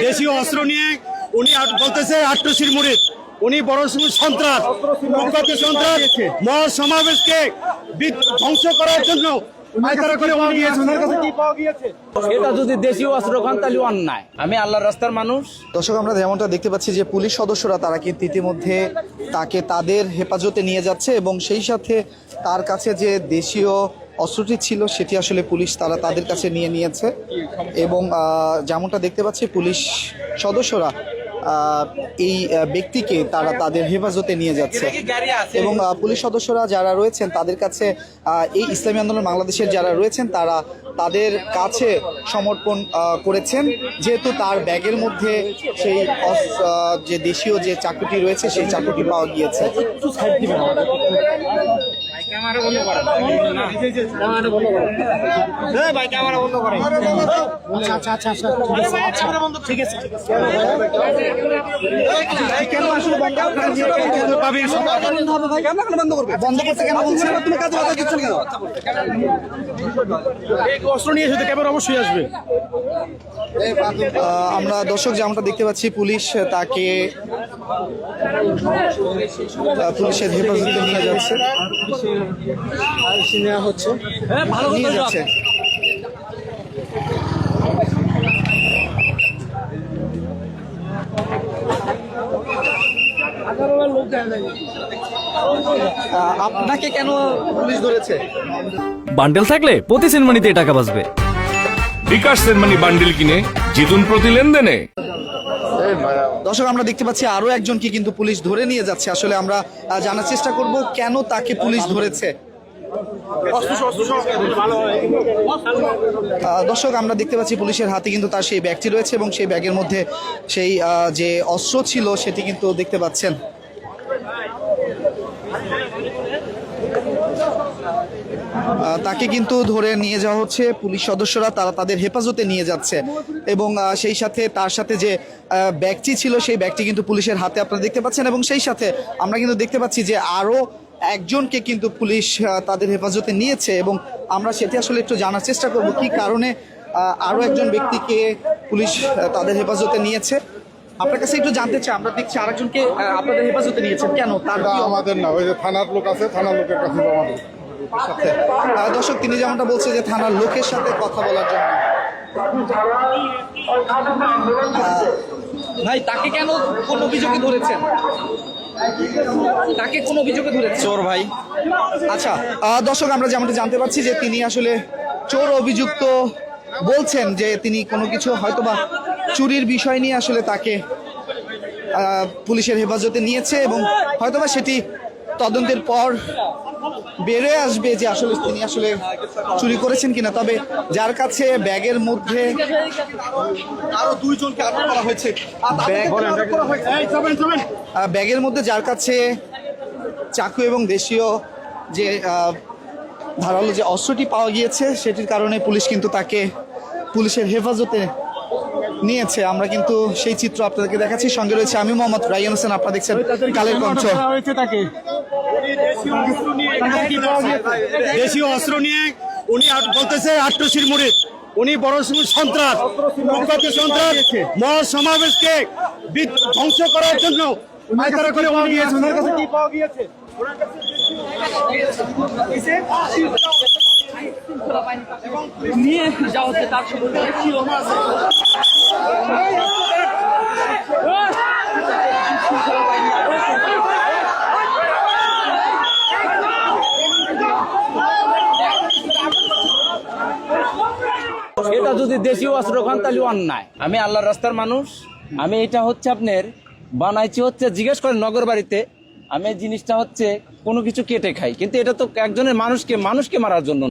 দেশীয় অস্ত্র নিয়ে উনি আট- বলতেছে আট্রসির মুড়িদ। উনি বড় সন্ত্রাস সন্ত্রাস মহা সমাবেশকে ধ্বংস করার জন্য এটা যদি দেশীয় অস্ত্র খান তাহলে অন্যায়। আমি আল্লাহর রাস্তার মানুষ। দর্শক আমরা যেমনটা দেখতে পাচ্ছি যে পুলিশ সদস্যরা তারা কিন্তু ইতিমধ্যে তাকে তাদের হেফাজতে নিয়ে যাচ্ছে এবং সেই সাথে তার কাছে যে দেশীয় অস্ত্রটি ছিল, সেটি আসলে পুলিশ তারা তাদের কাছে নিয়ে নিয়েছে। এবং যেমনটা দেখতে পাচ্ছি, পুলিশ সদস্যরা এই ব্যক্তিকে তারা তাদের হেফাজতে নিয়ে যাচ্ছে। এবং পুলিশ সদস্যরা যারা রয়েছেন, তাদের কাছে এই ইসলামী আন্দোলন বাংলাদেশের যারা রয়েছেন, তারা তাদের কাছে সমর্পণ করেছেন। যেহেতু তার ব্যাগের মধ্যে সেই যে দেশীয় যে চাকুটি রয়েছে, সেই চাকুটি পাওয়া গিয়েছে। ক্যামেরা বন্ধ করো। ভাই ক্যামেরা বন্ধ করো। কেন আসলে বন্ধ বন্ধ করতে কেন বলছে তুমি কাজে বাধা দিচ্ছ কেন? এই অস্ত্র নিয়ে এসে তো ক্যামেরা অবশ্যই আসবে। আমরা দর্শক যেমনটা দেখতে পাচ্ছি পুলিশ তাকে পুলিশের হেফাজতে নিয়ে যাচ্ছে। নেওয়া হচ্ছে নিয়ে যাচ্ছে আহ, আপনাকে কেন পুলিশ ধরেছে? বান্ডেল থাকলে প্রতি সেনমানিতে টাকা বাঁচবে। বিকাশ সেনমানি বান্ডেল কিনে জিতুন প্রতি লেনদেনে। দর্শক আমরা দেখতে পাচ্ছি আরও একজনকে কিন্তু পুলিশ ধরে নিয়ে যাচ্ছে। আসলে আমরা জানার চেষ্টা করব কেন তাকে পুলিশ ধরেছে। দর্শক, আমরা দেখতে পাচ্ছি পুলিশের হাতে কিন্তু তার সেই ব্যাগটি রয়েছে এবং সেই ব্যাগের মধ্যে সেই যে অস্ত্র ছিল সেটি কিন্তু দেখতে পাচ্ছেন। তাকে কিন্তু ধরে নিয়ে যাওয়া হচ্ছে পুলিশ সদস্যরা, তারা তাদের হেফাজতে নিয়ে যাচ্ছে এবং সেই সাথে তার সাথে যে ব্যাগটি ছিল সেই ব্যাগটি কিন্তু পুলিশের হাতে আপনারা দেখতে পাচ্ছেন এবং সেই সাথে আমরা কিন্তু দেখতে পাচ্ছি যে আরও একজনকে কিন্তু পুলিশ তাদের হেফাজতে নিয়েছে এবং আমরা সেটি আসলে একটু জানার চেষ্টা করব কি কারণে আরও একজন ব্যক্তিকে পুলিশ তাদের হেফাজতে নিয়েছে। আপনার কাছে একটু জানতে চাই আমরা দেখছি আরেকজনকে আপনাদের হেফাজতে নিয়েছেন। কেন? তার আমাদের না ওই যে থানার লোক আছে থানার লোকের কাছে সাথে। দর্শক তিনি যেমনটা বলছে যে থানার লোকের সাথে কথা বলার জন্য। ভাই তাকে কেন কোন অভিযোগে ধরেছেন? তাকে কোন অভিযোগে ধরেছে? চোর ভাই। আচ্ছা দর্শক, আমরা যেমনটা জানতে পারছি যে তিনি আসলে চোর অভিযুক্ত বলছেন যে তিনি কোনো কিছু হয়তোবা চুরির বিষয় নিয়ে আসলে তাকে পুলিশের হেফাজতে নিয়েছে এবং হয়তোবা সেটি তদন্তের পর বেরোয় আসবে যে আসলে তিনি আসলে চুরি করেছেন কিনা। তবে যার কাছে ব্যাগের মধ্যে আরও দুইজনকে আটক করা হয়েছে ব্যাগের মধ্যে যার কাছে চাকু এবং দেশীয় যে ধারালো যে অস্ত্রটি পাওয়া গিয়েছে সেটির কারণে পুলিশ কিন্তু তাকে পুলিশের হেফাজতে নিয়েছে। আমরা কিন্তু সেই চিত্র আপনাদেরকে দেখাচ্ছি। সঙ্গে রয়েছে আমি মোহাম্মদ রাইয়ান হোসেন। আপনারা দেখছেন কালের কণ্ঠ। দেশীয় অস্ত্র নিয়ে উনি আট- বলতেছে আট্রসির মুড়িদ উনি বড় সন্ত্রাস প্রখ্যাত সন্ত্রাস মহা সমাবেশকে ধ্বংস করার জন্য করে কি পাওয়া গিয়েছে? নিয়ে যাওয়া হচ্ছে তার সঙ্গে যদি দেশি অস্ত্র খান, তাহলে অন্যায়। আমি আল্লাহর রাস্তার মানুষ। আমি এটা হচ্ছে আপনার, বানাইছি হচ্ছে, জিজ্ঞেস করেন নগর বাড়িতে, আমি জিনিসটা হচ্ছে কোনো কিছু কেটে খাই। কিন্তু এটা তো একজনের মানুষকে মানুষকে মারার জন্য